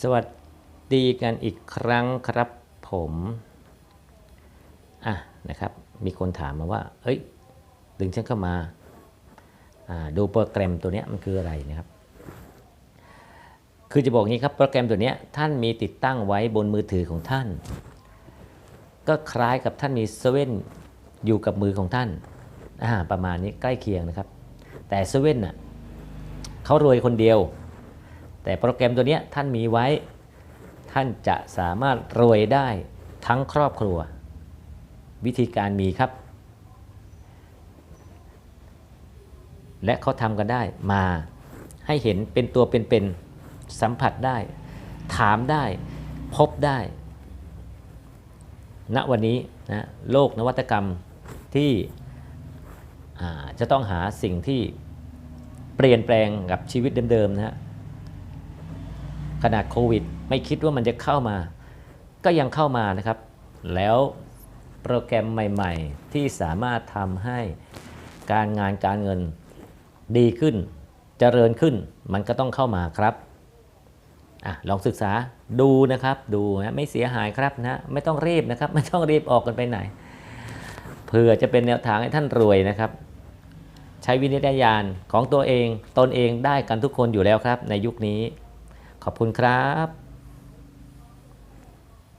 สวัสดีกันอีกครั้งครับผมอะนะครับ มีคนถามมาว่า เอ้ย ดึงฉันเข้ามาอ่าดูโปรแกรมตัวนี้มันคืออะไรนะครับ คือจะบอกงี้ครับ โปรแกรมตัวนี้ท่านมีติดตั้งไว้บนมือถือของท่าน ก็คล้ายกับท่านมีเซเว่นอยู่กับมือของท่านอ่าประมาณนี้ใกล้เคียงนะครับ แต่เซเว่นน่ะเขารวยคนเดียว แต่โปรแกรมตัวนี้ท่านมีไว้ ท่านจะสามารถรวยได้ทั้งครอบครัว วิธีการมีครับ และเขาทำกันได้มาให้เห็นเป็นตัวเป็นๆสัมผัสได้ ถามได้พบได้ ณวันนี้นะโลกนวัตกรรมที่จะต้องหาสิ่งที่เปลี่ยนแปลงกับชีวิตเดิมๆนะฮะ ขนาดโควิด ไม่คิดว่ามันจะเข้ามา ก็ยังเข้ามานะครับ แล้วโปรแกรมใหม่ ๆ ที่สามารถทำให้การงานการเงินดีขึ้นเจริญขึ้น มันก็ต้องเข้ามาครับอะลองศึกษาดูนะครับดูนะไม่เสียหายครับนะไม่ต้องรีบนะครับ ไม่ต้องรีบออกกันไปไหนเพื่อจะเป็นแนวทางให้ท่านรวยนะครับ ใช้วินิจญาณของตัวเองตนเองได้กันทุกคนอยู่แล้วครับ ในยุคนี้ ขอบคุณครับ